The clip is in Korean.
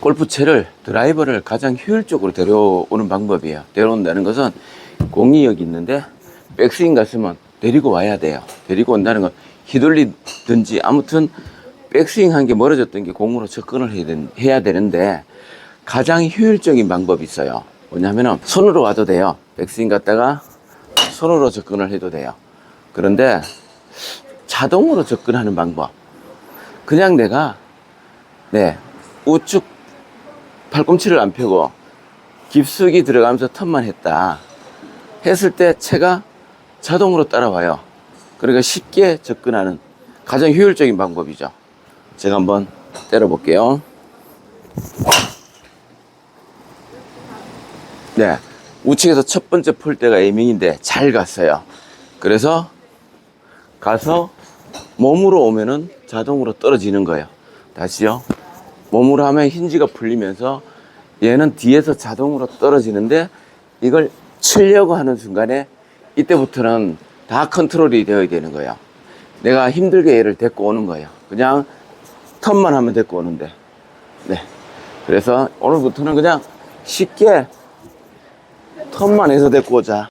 골프채를 드라이버를 가장 효율적으로 데려오는 방법이에요. 데려온다는 것은 공이 여기 있는데 백스윙 갔으면 데리고 와야 돼요. 데리고 온다는 건 휘둘리든지 아무튼 백스윙 한 게 멀어졌던 게 공으로 접근을 해야, 된- 해야 되는데 가장 효율적인 방법이 있어요. 뭐냐면은 손으로 와도 돼요. 백스윙 갔다가 손으로 접근을 해도 돼요. 그런데 자동으로 접근하는 방법. 그냥 내가 네 우측 팔꿈치를 안 펴고 깊숙이 들어가면서 턴만 했다. 했을 때 채가 자동으로 따라와요. 그러니까 쉽게 접근하는 가장 효율적인 방법이죠. 제가 한번 때려 볼게요. 네. 우측에서 첫 번째 폴대가 에밍인데 잘 갔어요. 그래서 가서 몸으로 오면은 자동으로 떨어지는 거예요. 다시요. 몸으로 하면 힌지가 풀리면서 얘는 뒤에서 자동으로 떨어지는데 이걸 치려고 하는 순간에 이때부터는 다 컨트롤이 되어야 되는 거예요. 내가 힘들게 얘를 데리고 오는 거예요. 그냥 턴만 하면 데리고 오는데. 네. 그래서 오늘부터는 그냥 쉽게 턴만 해서 데리고 오자.